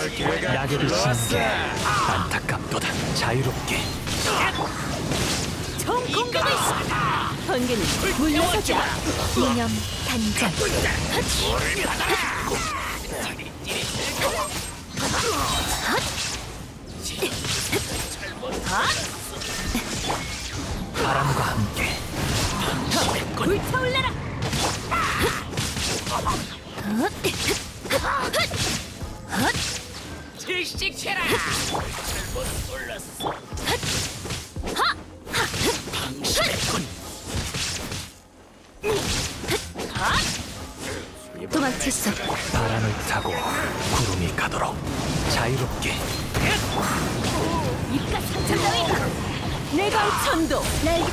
낙엽이 지는 게 안타깝도다. 자유롭게. 총 공격을 번개는 물러서자 이념 단장 바람과 함께. 불타올라라 질식해라. 도망칠 수 없다 바람을 타고 구름이 가도록 자유롭게. 입가 상처 따위 내가 천도. 날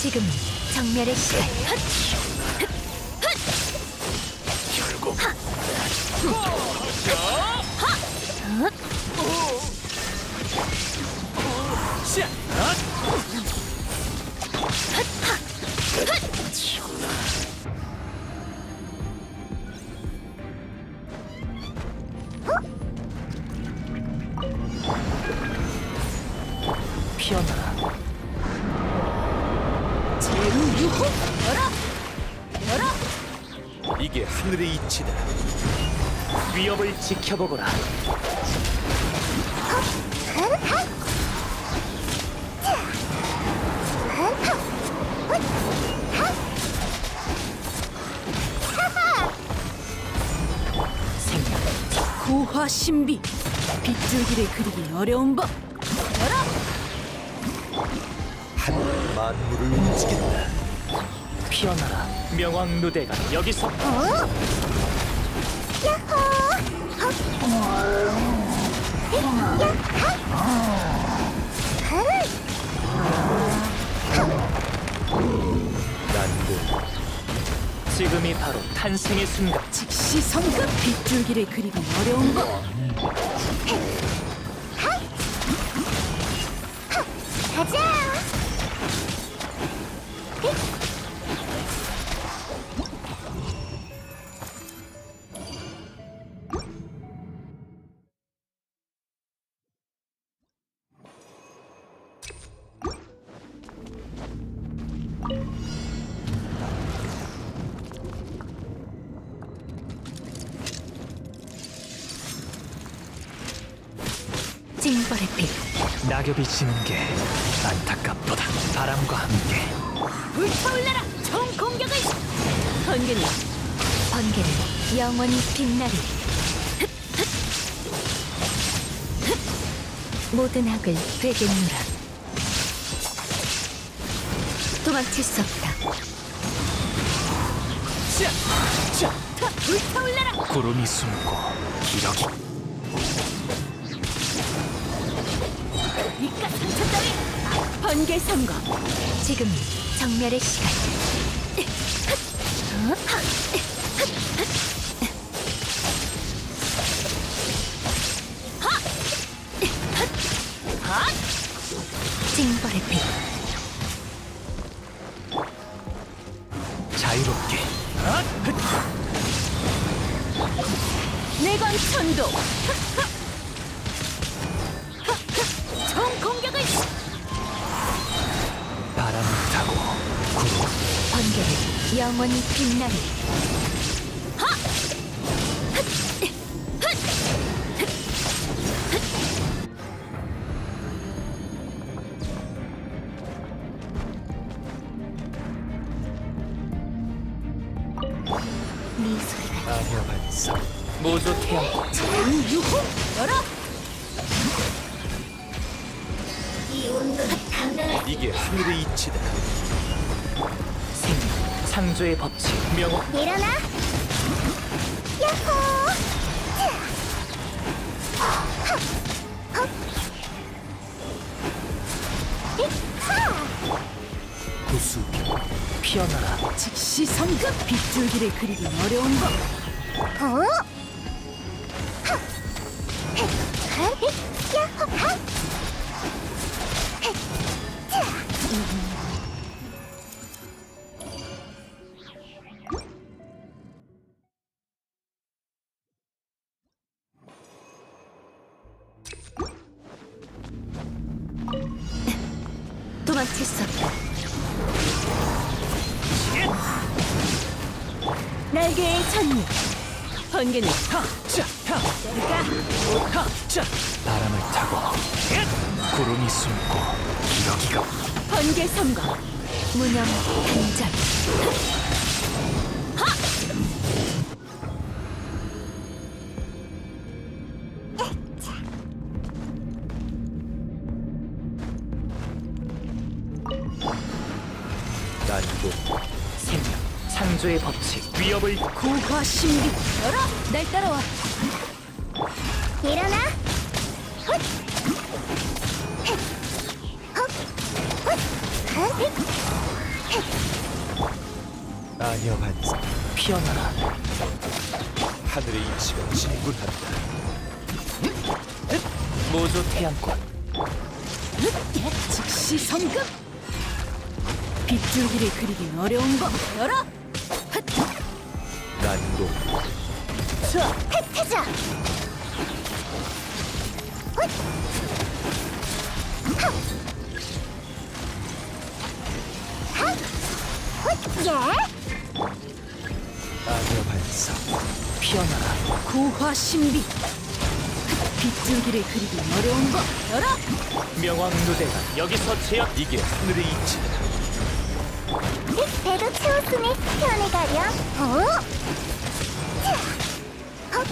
지금 정멸의 시간. 결국 피어나라. 제우 유호 열어! 열어! 이게 하늘의 이치다. 위협을 지켜보거라 고화 신비. 빗줄기를 그리기 어려운 법. 만물을 움직인다. 피어나라. 명왕 누대가 여기서. 난고 지금이 바로 탄생의 순간. 즉시 성급 빗줄기를 그리기 어려운 법 징벌의 빛 낙엽이 지는 게 안타깝도다. 바람과 함께. 불타올라라 총 공격을! 번개는 번개는 영원히 빛나리. 모든 악을 되겠노라. 도망칠 수 없다. 자, 불타올라라! 구름이 숨고 기러기 이깟 상처 따위 번개 선거. 지금 정멸의 시간. 징벌의 빛 자유롭게. 내광 천도 영원히 빛나리. 네 소리가 아녀 반성 모조 태양. 유호 열어! 이게 하늘의 이치다 창조의 법칙. 명호. 일어나. 야호. 구수. 피어나라. 즉시 성급 빗줄기를 그리기 어려운 법. 어? 없다. 날개의 천리. 번개는 하, 자. 바람을 타고 구름이 숨고 기러기가 번개 섬과 무념 단절. 난고 생명 창조의 법칙 위협을 고화 신비. 열어. 날 따라와. 일어나. 아녀 반사 피어나라 하늘의 이치가 진군한다 모조 태양권 즉시 성급. 빗줄기를 그리긴 어려운 법. 열어. 난고 자, 혜태자. 아녀 반사 피어나라 고화 신비. 빗줄기를 그리긴 어려운 법. 열어. 명왕 누대가 여기서 제압 이게 하늘의 이치다 배도 채웠으니 편히 가렴. 어? 자, 헛,